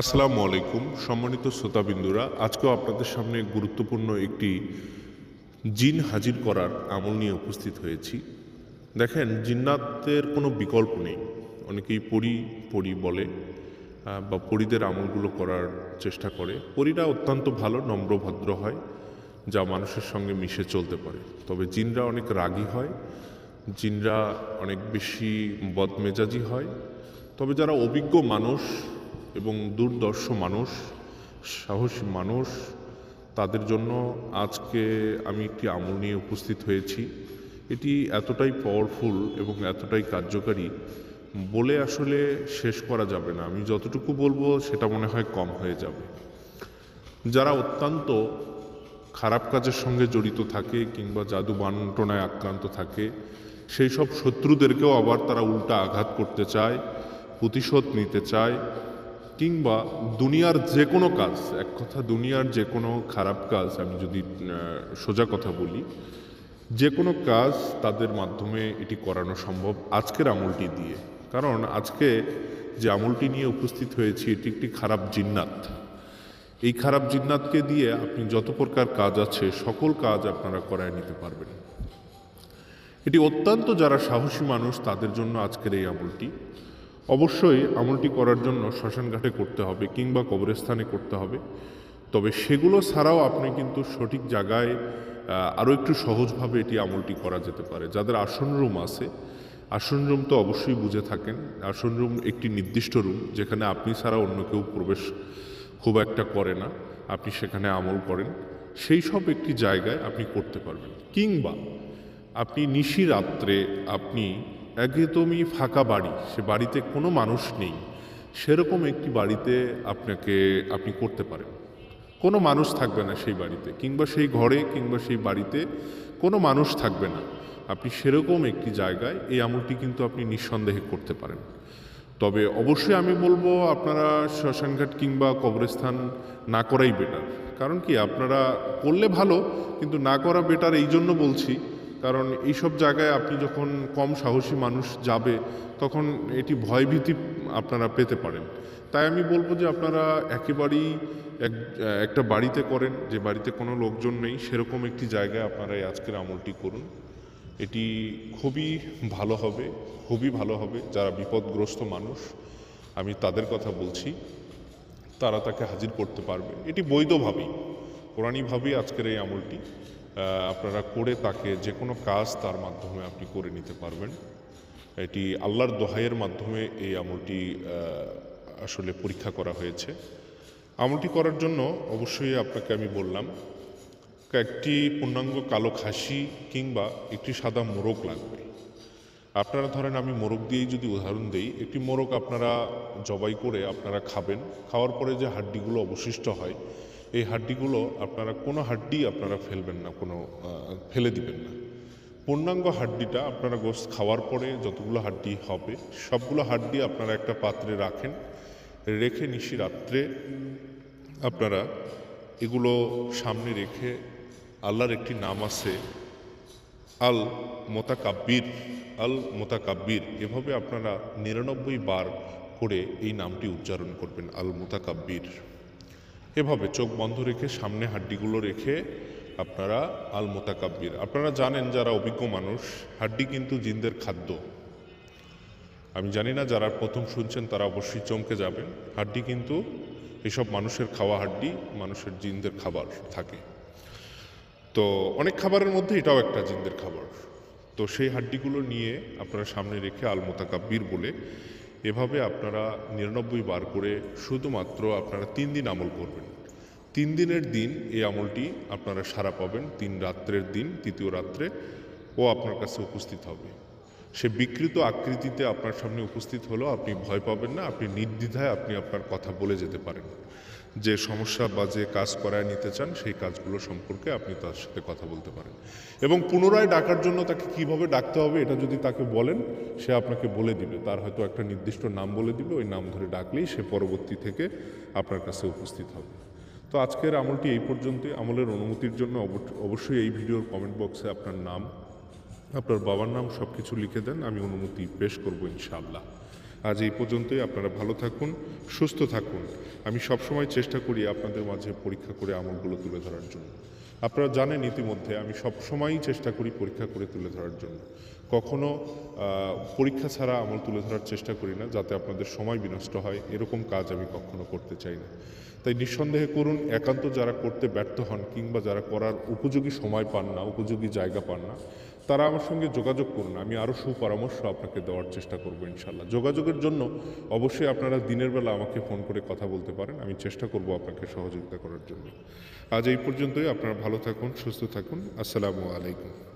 আসসালামু আলাইকুম, সম্মানিত শ্রোতাবিন্দুরা। আজকেও আপনাদের সামনে গুরুত্বপূর্ণ একটি জিন হাজির করার আমল নিয়ে উপস্থিত হয়েছি। দেখেন, জিন্নাতের কোনো বিকল্প নেই। অনেকেই পড়ি পড়ি বলে বা পরিদের আমলগুলো করার চেষ্টা করে। পরিরা অত্যন্ত ভালো, নম্র, ভদ্র হয়, যা মানুষের সঙ্গে মিশে চলতে পারে। তবে জিনরা অনেক রাগী হয়, জিনরা অনেক বেশি বদমেজাজি হয়। তবে যারা অভিজ্ঞ মানুষ এবং দুর্দর্শ মানুষ, সাহসী মানুষ। তাদের জন্য আজকে আমি একটি আমল নিয়ে উপস্থিত হয়েছি। এটি এতটাই পাওয়ারফুল এবং এতটাই কার্যকারী বলে আসলে শেষ করা যাবে না। আমি যতটুকু বলব, সেটা মনে হয় কম হয়ে যাবে। যারা অত্যন্ত খারাপ কাজের সঙ্গে জড়িত থাকে কিংবা জাদু বান্টনায় আক্রান্ত থাকে, সেই সব শত্রুদেরকেও আবার তারা উল্টা আঘাত করতে চায়, প্রতিশোধ নিতে চায়। কিংবা দুনিয়ার যে কোনো কাজ, এক কথা দুনিয়ার যে কোনো খারাপ কাজ, আমি যদি সোজা কথা বলি, যে কোনো কাজ তাদের মাধ্যমে এটি করানো সম্ভব আজকের আমলটি দিয়ে। কারণ আজকে যে আমলটি নিয়ে উপস্থিত হয়েছি, এটি একটি খারাপ জিন্নাত। এই খারাপ জিন্নাতকে দিয়ে আপনি যত প্রকার কাজ আছে, সকল কাজ আপনারা করায় নিতে পারবেন। এটি অত্যন্ত যারা সাহসী মানুষ, তাদের জন্য আজকের এই আমলটি। অবশ্যই আমলটি করার জন্য শ্মশানঘাটে করতে হবে কিংবা কবরস্থানে করতে হবে। তবে সেগুলো ছাড়াও আপনি কিন্তু সঠিক জায়গায় আরও একটু সহজভাবে এটি আমলটি করা যেতে পারে। যাদের আসন রুম আছে, আসন রুম তো অবশ্যই বুঝে থাকেন। আসন রুম একটি নির্দিষ্ট রুম, যেখানে আপনি ছাড়া অন্য কেউ প্রবেশ খুব একটা করে না। আপনি সেখানে আমল করেন। সেই সব একটি জায়গায় আপনি করতে পারবেন। কিংবা আপনি নিশি রাত্রে আপনি একদমই ফাঁকা বাড়ি, সে বাড়িতে কোনো মানুষ নেই। সেরকম একটি বাড়িতে আপনাকে, আপনি করতে পারেন। কোনো মানুষ থাকবে না সেই বাড়িতে, কিংবা সেই ঘরে, কিংবা সেই বাড়িতে কোনো মানুষ থাকবে না। আপনি সেরকম একটি জায়গায় এই আমলটি কিন্তু আপনি নিঃসন্দেহে করতে পারেন। তবে অবশ্যই আমি বলব, আপনারা শ্মশানঘাট কিংবা কবরস্থান না করাই বেটার কারণ কি, আপনারা করলে ভালো, কিন্তু না করা বেটার এই জন্য বলছি কারণ এইসব জায়গায় আপনি যখন কম সাহসী মানুষ যাবে, তখন এটি ভয়ভীতি আপনারা পেতে পারেন। তাই আমি বলব যে আপনারা একেবারেই এক, একটা বাড়িতে করেন, যে বাড়িতে কোনো লোকজন নেই, সেরকম একটি জায়গায় আপনারা এই আজকের আমলটি করুন। এটি খুবই ভালো হবে, খুবই ভালো হবে, যারা বিপদগ্রস্ত মানুষ, আমি তাদের কথা বলছি, তারা তাকে হাজির করতে পারবে। এটি বৈধভাবেই কোরআনীভাবেই আজকের এই আমলটি। আপনারা করে তাকে যে কোনো কাজ তার মাধ্যমে আপনি করে নিতে পারবেন। এটি আল্লাহর দোহাইয়ের মাধ্যমে এই আমলটি আসলে পরীক্ষা করা হয়েছে। আমলটি করার জন্য অবশ্যই আপনাকে আমি বললাম, একটি পূর্ণাঙ্গ কালো খাসি কিংবা একটি সাদা মোরগ লাগবে। আপনারা ধরেন আমি মোরগ দিয়েই যদি উদাহরণ দিই, একটি মোরগ আপনারা জবাই করে আপনারা খাবেন। খাওয়ার পরে যে হাড্ডিগুলো অবশিষ্ট হয় এই হাড্ডিগুলো আপনারা, কোনো হাড্ডি আপনারা ফেলবেন না, কোনো ফেলে দিবেন না। পূর্ণাঙ্গ হাড্ডিটা আপনারা গোস্ত খাওয়ার পরে যতগুলো হাড্ডি হবে, সবগুলো হাড্ডি আপনারা একটা পাত্রে রাখেন, রেখে নিশি রাত্রে আপনারা এগুলো সামনে রেখে আল্লাহর একটি নাম আছে, আল মোতাকাব্বির আল মোতাকাব্বির। এভাবে আপনারা নিরানব্বই বার করে এই নামটি উচ্চারণ করবেন, আল মোতাকাব্বির। এভাবে চোখ বন্ধ রেখে সামনে হাড্ডিগুলো রেখে আপনারা আল মোতাকাব্বির আপনারা জানেন যারা অভিজ্ঞ মানুষ, হাড্ডি কিন্তু জিনদের খাদ্য। আমি জানি না যারা প্রথম শুনছেন তারা অবশ্যই চমকে যাবেন। হাড্ডি কিন্তু এসব মানুষের খাওয়া হাড্ডি, মানুষের জিনদের খাবার থাকে। তো অনেক খাবারের মধ্যে এটাও একটা জিনদের খাবার। তো সেই হাড্ডিগুলো নিয়ে আপনারা সামনে রেখে আল মোতাকাব্বির বলে এভাবে আপনারা নিরানব্বই বার করে শুধুমাত্র আপনারা তিন দিন আমল করবেন। তিন দিনের দিন এই আমলটি আপনারা সারা পাবেন। তিন রাত্রের দিন, তৃতীয় রাত্রে ও আপনার কাছে উপস্থিত হবে। সে বিকৃত আকৃতিতে আপনার সামনে উপস্থিত হলো আপনি ভয় পাবেন না, আপনি নির্দ্বিধায় আপনি আপনার কথা বলে যেতে পারেন। যে সমস্যা বা যে কাজ করায় নিতে চান, সেই কাজগুলো সম্পর্কে আপনি তার সাথে কথা বলতে পারেন। এবং পুনরায় ডাকার জন্য তাকে কীভাবে ডাকতে হবে, এটা যদি তাকে বলেন, সে আপনাকে বলে দিবে। তার হয়তো একটা নির্দিষ্ট নাম বলে দিবে, ওই নাম ধরে ডাকলেই সে পরবর্তী থেকে আপনার কাছে উপস্থিত হবে। তো আজকের আমলটি এই পর্যন্তই। আমলের অনুমতির জন্য অব- অবশ্যই এই ভিডিওর কমেন্ট বক্সে আপনার নাম, আপনার বাবার নাম সব কিছু লিখে দেন। আমি অনুমতি পেশ করব ইনশাআল্লাহ। আজ এই পর্যন্তই। আপনারা ভালো থাকুন, সুস্থ থাকুন। আমি সবসময় চেষ্টা করি আপনাদের মাঝে পরীক্ষা করে আমলগুলো তুলে ধরার জন্য। আপনারা জানেন ইতিমধ্যে আমি সবসময়ই চেষ্টা করি পরীক্ষা করে তুলে ধরার জন্য। কখনো পরীক্ষা ছাড়া আমল তুলে ধরার চেষ্টা করি না, যাতে আপনাদের সময় বিনষ্ট হয়। এরকম কাজ আমি কখনো করতে চাই না। তাই নিঃসন্দেহে করুন, একান্ত যারা করতে ব্যর্থ হন কিংবা যারা করার উপযোগী সময় পান না, উপযোগী জায়গা পান না তারা আমার সঙ্গে যোগাযোগ করুন, আমি আরও সুপরামর্শ আপনাকে দেওয়ার চেষ্টা করব ইনশাল্লাহ যোগাযোগের জন্য অবশ্যই আপনারা দিনের বেলা আমাকে ফোন করে কথা বলতে পারেন, আমি চেষ্টা করব আপনাকে সহযোগিতা করার জন্য। আজ এই পর্যন্তই, আপনারা ভালো থাকুন, সুস্থ থাকুন, আসসালামু আলাইকুম।